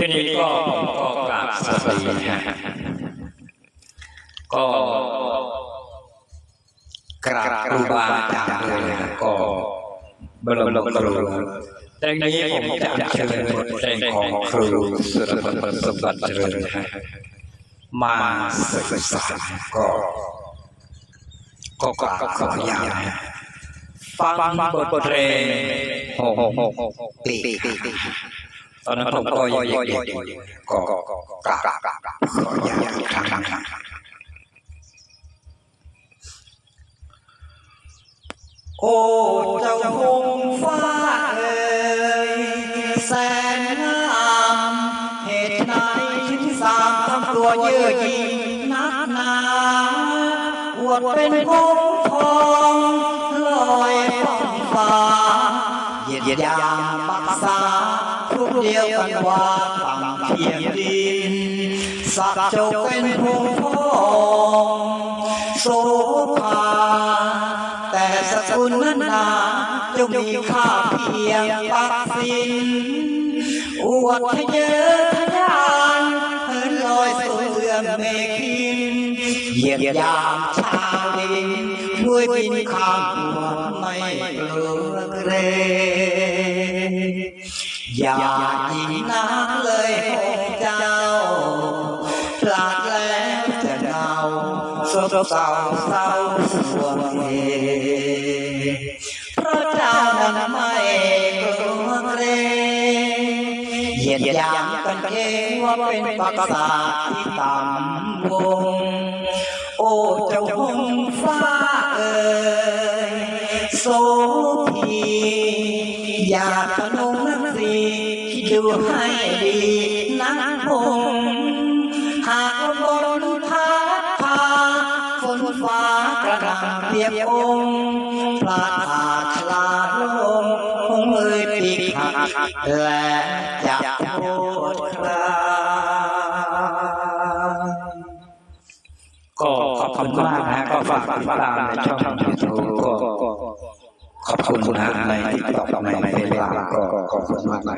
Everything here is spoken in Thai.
ทีนี้ก็ก็กราบสวัสดีฮะก็กราบครูบาอาจารย์เลยนะก็บรมครูแต่นี้ผมจะเชิญบทเพลงของครูสุรพลสมบัติเจริญมาศึกษาก็ก็กราบขออนุญาตฟังบทเพลงหกหกหกปี ตอนนั้นผมก็ยังเด็กอยู่ก็กราบกราบขออนุญาตอีกครั้งครับโอ้เจ้าหงฟ้าเอ่ยแสนงามเหตุไหนถึงสามทำตัวเยื่อหยิ่งนักหนาอวดเป็นหงทองลอยฟ้องฟ้าเหยียดยามปักษา ทุกเดียวกันว่าต่างเทียมดิน สักเจกเป็นพงทองโสภาแต่สกุลนั้นนาจะมีค่าเพียงปักสินอวดทะเยอทะยานเหินลอยสู่เอื้อมเมฆินเหยียบยามชาวดินด้วยบินข้ามหัวไม่กลัวเกรง อย่ายิงนักเลยเจ้าพลาดแล้วจะเงาศพเศร้าเศร้าสวงเเพราะเจ้านั้นไม่กลัวเกรงเหยียดยามกันเองว่าเป็นปักษาที่ต่ำวง โอ้เจ้าหงฟ้าเอ่ยโสพีอยากขนง นักสีคิดดูให้ดีนักพงหากบนพัดพาฝนฟ้ากระหน่ำเปียกองพลาดขาดคลาดลงคงเอ่ยปีกหักและจะโทษใครก็ขอบคุณมากนะก็ฝากติดตามในช่องยูทูบก็ขอบคุณนะในติ๊กต็อกในเฟซบุ๊กก็ขอบคุณมากนะ